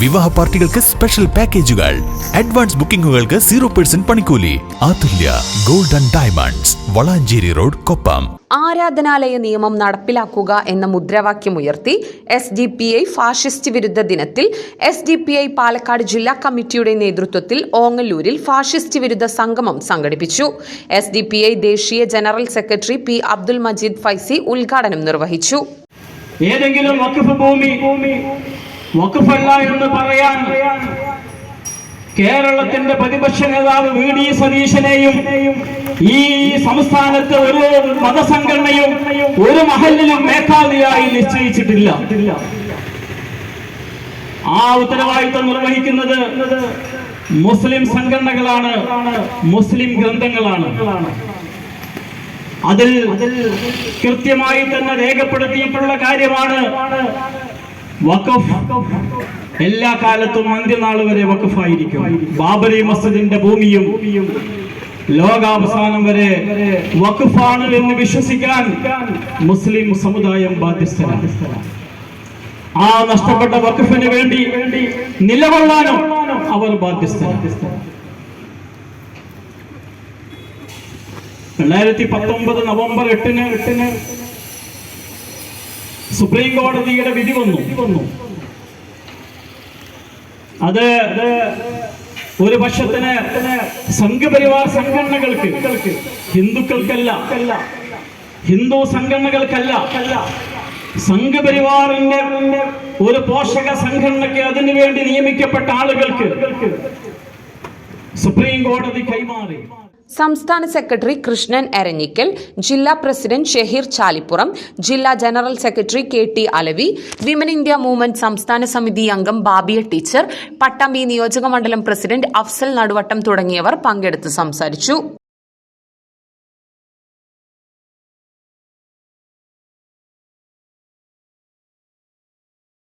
വിവാഹ പാർട്ടികൾക്ക് സ്പെഷ്യൽ പാക്കേജുകൾ അഡ്വാൻസ് ബുക്കിംഗുകൾക്ക് സീറോ പെർസെന്റ് പണിക്കൂലി. Athulya golden and diamonds Valanchery road Koppam. ആരാധനാലയ നിയമം നടപ്പിലാക്കുക എന്ന മുദ്രാവാക്യം ഉയർത്തി S D P I fascist വിരുദ്ധ ദിനത്തിൽ S D P I Palakkad ജില്ലാ കമ്മിറ്റിയുടെ നേതൃത്വത്തിൽ ഓങ്ങല്ലൂരിൽ ഫാഷിസ്റ്റ് വിരുദ്ധ സംഗമം സംഘടിപ്പിച്ചു. എസ് ഡി പി ഐ ദേശീയ general secretary P Abdul Majeed Faizy ഉദ്ഘാടനം നിർവഹിച്ചു. ഏതെങ്കിലും വഖഫ് ഭൂമി വഖഫല്ല എന്ന് പറയാൻ കേരളത്തിന്റെ പ്രതിപക്ഷ നേതാവ് വി ഡി സതീശനെയും ഈ സംസ്ഥാനത്തെ ഒരു മതസംഘടനയും ഒരു മഹലിലും മേധാവിയായി നിശ്ചയിച്ചിട്ടില്ല. ആ ഉത്തരവാദിത്വം നിർവഹിക്കുന്നത് മുസ്ലിം സംഘടനകളാണ് മുസ്ലിം ഗ്രന്ഥങ്ങളാണ്. അതിൽ കൃത്യമായി തന്നെ രേഖപ്പെടുത്തിയിട്ടുള്ള കാര്യമാണ് വഖഫ് എല്ലാ കാലത്തും അന്ത്യനാൾ വരെ വഖഫായിരിക്കും. ബാബരി മസ്ജിദിന്റെ ഭൂമിയും ലോകാവസാനം വരെ വഖഫാണ് എന്ന് വിശ്വസിക്കാൻ മുസ്ലിം സമുദായം ബാധ്യസ്ഥരാണ്. ആ നഷ്ടപ്പെട്ട വഖഫിന് വേണ്ടി നിലകൊള്ളാനും അവർ ബാധ്യസ്ഥരാണ്. രണ്ടായിരത്തി പത്തൊമ്പത് നവംബർ എട്ടിന് എട്ടിന് സുപ്രീം കോടതിയുടെ വിധി വന്നു. അത് ഒരു പക്ഷത്തിന് സംഘപരിവാർ സംഘടനകൾക്ക് ഹിന്ദുക്കൾക്കല്ല ഹിന്ദു സംഘടനകൾക്കല്ല സംഘപരിവാറിന്റെ ഒരു പോഷക സംഘടനയ്ക്ക് അതിനു വേണ്ടി നിയമിക്കപ്പെട്ട ആളുകൾക്ക് സുപ്രീം കോടതി കൈമാറി. സംസ്ഥാന സെക്രട്ടറി കൃഷ്ണൻ എരഞ്ഞിക്കൽ ജില്ലാ പ്രസിഡന്റ് ഷഹീർ ചാലിപ്പുറം ജില്ലാ general secretary K T Alavi women India movement സംസ്ഥാന സമിതി അംഗം ബാബിയ ടീച്ചർ പട്ടാമ്പി നിയോജക മണ്ഡലം പ്രസിഡന്റ് അഫ്സൽ നടുവട്ടം തുടങ്ങിയവർ പങ്കെടുത്ത് സംസാരിച്ചു.